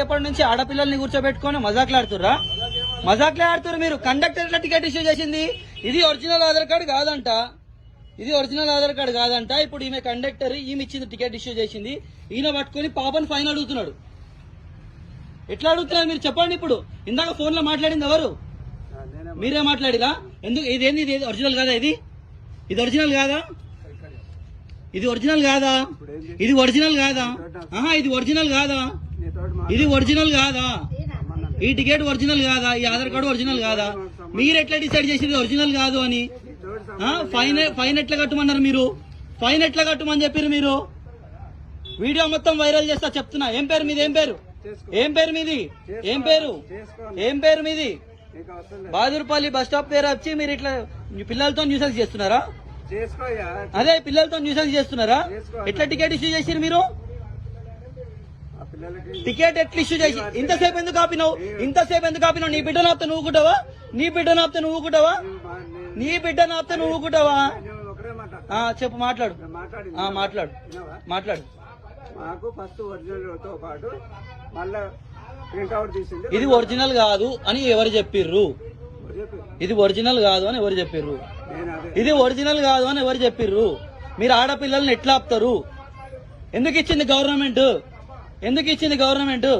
రేపటి నుంచి ఆడపిల్లల్ని కూర్చోబెట్టుకొని మజాక్లే ఆడుతురు మీరు. కండక్టర్ ఎట్లా టికెట్ ఇష్యూ చేసింది? ఇది ఒరిజినల్ ఆధార్ కార్డు కాదంట. ఇది ఒరిజినల్ ఆధార్ కార్డు కాదంట. ఇప్పుడు ఈమె కండక్టర్ ఈమె ఇచ్చింది టికెట్ ఇష్యూ చేసింది. ఈయన పట్టుకొని పాపని ఫైన్ అడుగుతున్నాడు. ఎట్లా అడుగుతున్నారు మీరు? చెప్పండి ఇప్పుడు. ఇందాక ఫోన్లో మాట్లాడింది ఎవరు? మీరే మాట్లాడిరా? ఎందుకు? ఇదేంది? ఇది ఒరిజినల్ కాదా ఇది? ఇది ఒరిజినల్ కాదా? ఇది ఒరిజినల్ కాదా? ఇది ఒరిజినల్ కాదా? ఆహా ఇది ఒరిజినల్ కాదా? ఇది ఒరిజినల్ కాదా? ఈ టికెట్ ఒరిజినల్ కాదా? ఈ ఆధార్ కార్డు ఒరిజినల్ కాదా? మీరు ఎట్లా డిసైడ్ చేసింది ఒరిజినల్ కాదు అని? ఫైన్ ఫైన్ ఎట్లా కట్టమన్నారు మీరు? ఫైన్ ఎట్లా కట్టమని చెప్పారు మీరు? వీడియో మొత్తం వైరల్ చేస్తా చెప్తున్నా. ఏం పేరు మీది? ఏం పేరు? ఏం పేరు మీది? ఏం పేరు? ఏం పేరు మీది? బహదూర్పల్లి బస్ స్టాప్ పేరు వచ్చి మీరు ఇట్లా పిల్లలతో న్యూసెన్స్ చేస్తున్నారా? అదే పిల్లలతో న్యూసెన్స్ చేస్తున్నారా? ఎట్లా టికెట్ ఇష్యూ చేసిరు మీరు? టికెట్ ఎట్లా ఇష్యూ చేసి ఇంతసేపు ఎందుకు ఆపినావు? ఇంతసేపు ఎందుకు ఆపినావు? నీ బిడ్డ నాపితే నువ్వు నీ బిడ్డ నాపితే నువ్వు నీ బిడ్డ నాపితే నువ్వు ఆ, చెప్పు మాట్లాడు. మాట్లాడు? మాట్లాడు. మాకు ఫస్ట్ ఒరిజినల్తో పాటు మళ్ళా ప్రింట్ అవుట్ తీసింది. ఇది ఒరిజినల్ కాదు అని ఎవరు చెప్పిర్రు? చెప్పు ఇది ఒరిజినల్ కాదు అని ఎవరు చెప్పిర్రు? ఇది ఒరిజినల్ కాదు అని ఎవరు చెప్పిర్రు? మీరు ఆడపిల్లల్ని ఎట్లా ఆపుతారు? ఎందుకు ఇచ్చింది గవర్నమెంట్? ఎందుకు ఇచ్చింది గవర్నమెంట్?